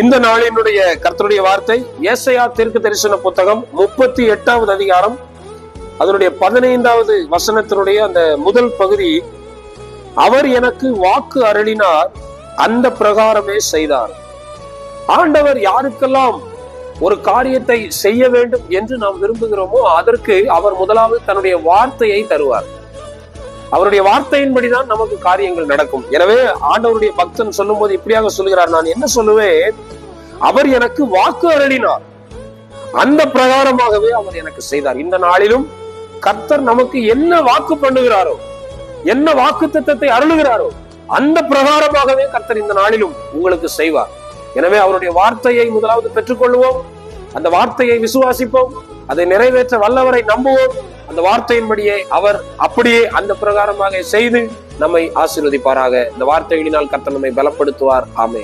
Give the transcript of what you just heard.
இந்த நாளினுடைய கர்த்தருடைய வார்த்தை ஏசையா தெற்கு தரிசன புத்தகம் முப்பத்தி எட்டாவது அதிகாரம் அதனுடைய பதினைந்தாவது வசனத்தினுடைய அந்த முதல் பகுதி அவர் எனக்கு வாக்கு அருளினார் அந்த பிரகாரமே செய்தார். ஆண்டவர் யாருக்கெல்லாம் ஒரு காரியத்தை செய்ய வேண்டும் என்று நாம் விரும்புகிறோமோ அதற்கு அவர் முதலாவது தன்னுடைய வார்த்தையை தருவார். அவருடைய வார்த்தையின்படிதான் நமக்கு காரியங்கள் நடக்கும். எனவே ஆண்டவருடைய பக்தன் சொல்லும் போது இப்படியாக சொல்லுகிறார் நான் என்ன சொல்லுவேன்? அவர் எனக்கு வாக்கு அருளினார். அந்த பிரகாரமாகவே அவர் எனக்கு செய்தார். இந்த நாளிலும் கர்த்தர் நமக்கு என்ன வாக்கு பண்ணுகிறாரோ என்ன வாக்கு திட்டத்தை அருளுகிறாரோ அந்த பிரகாரமாகவே கர்த்தர் இந்த நாளிலும் உங்களுக்கு செய்வார். எனவே அவருடைய வார்த்தையை முதலாவது பெற்றுக்கொள்வோம் அந்த வார்த்தையை விசுவாசிப்போம். அதை நிறைவேற்ற வல்லவரை நம்புவோம். அந்த வார்த்தையின்படியே அவர் அப்படியே அந்த பிரகாரமாக செய்து நம்மை ஆசீர்வதிப்பாராக. இந்த வார்த்தைகளினால் கர்த்தர் நம்மை பலப்படுத்துவார். ஆமே